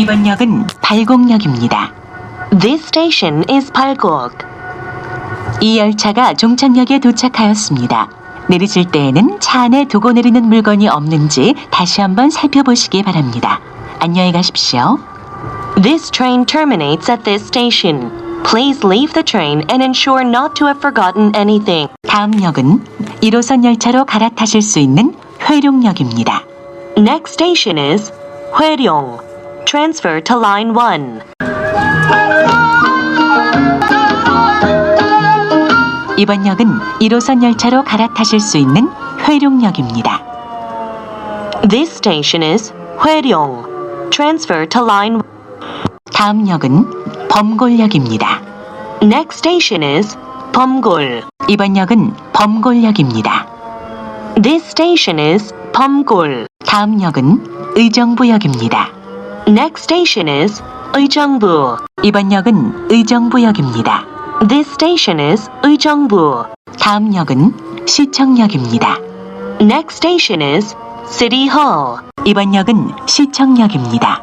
이번 역은 발곡역입니다. This station is Palgok. 이 열차가 종착역에 도착하였습니다. 내리실 때에는 차 안에 두고 내리는 물건이 없는지 다시 한번 살펴보시기 바랍니다. 안녕히 가십시오. This train terminates at this station. Please leave the train and ensure not to have forgotten anything. 다음 역은 1호선 열차로 갈아타실 수 있는 회룡역입니다. Next station is Hwaryong. Transfer to line 1. 이번 역은 1호선 열차로 갈아타실 수 있는 회룡역입니다. This station is Hwaryong. Transfer to line 다음 역은 범골역입니다. Next station is Pomgul. 이번 역은 범골역입니다. This station is Pomgul. 다음 역은 의정부역입니다. Next station is Uijeongbu. 이번 역은 의정부역입니다. This station is Uijeongbu. 다음 역은 시청역입니다. Next station is City Hall. 이번 역은 시청역입니다.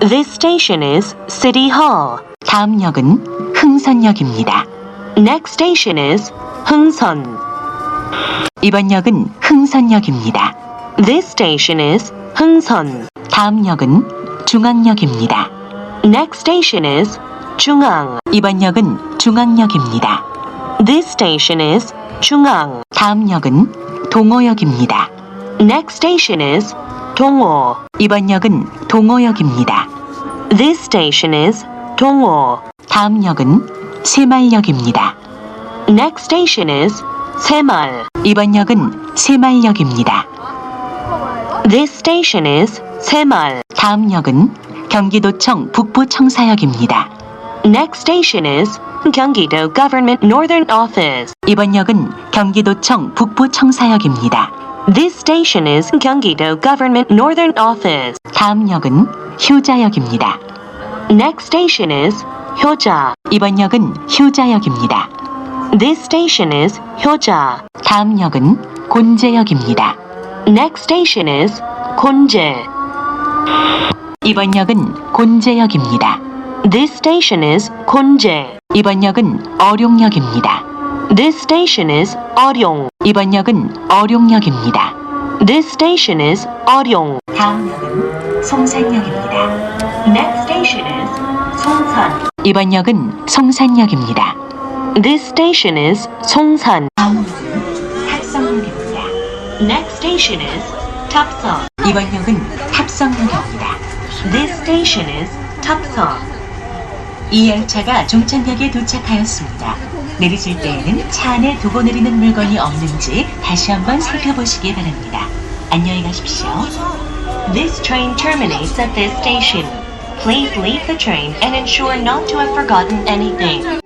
This station is City Hall. 다음 역은 흥선역입니다. Next station is Hungsun. 이번 역은 흥선역입니다. This station is Hungsun. 다음 역은 중앙역입니다. Next station is Chungang. 이번 역은 중앙역입니다. This station is Chungang. 다음 역은 동호역입니다. Next station is Dongho. 이번 역은 동호역입니다. This station is Dongho. 다음 역은 새말역입니다. Next station is Semal. 이번 역은 새말역입니다. This station is Semal. 다음 역은 경기도청 북부청사역입니다. Next station is Gyeonggi-do Government Northern Office. 이번 역은 경기도청 북부청사역입니다. This station is Gyeonggi-do Government Northern Office. 다음 역은 효자역입니다. Next station is Hyoja. 이번 역은 효자역입니다. This station is Hyoja. 다음 역은 곤제역입니다. Next station is Konje. 이번 역은 곤제역입니다. This station is Konje. 이번 역은 어룡역입니다. This station is Oryong. 이번 역은 어룡역입니다. This station is Oryong. 다음 역은 송산역입니다. Next station is Songsan. 이번 역은 송산역입니다. This station is Songsan. 다음 역은 탑성역입니다. Next station is Tapseong. 이번 역은 탑성역입니다. This station is Tapseong. 이 열차가 종착역에 도착하였습니다. 내리실 때에는 차 안에 두고 내리는 물건이 없는지 다시 한번 살펴보시기 바랍니다. 안녕히 가십시오. This train terminates at this station. Please leave the train and ensure not to have forgotten anything.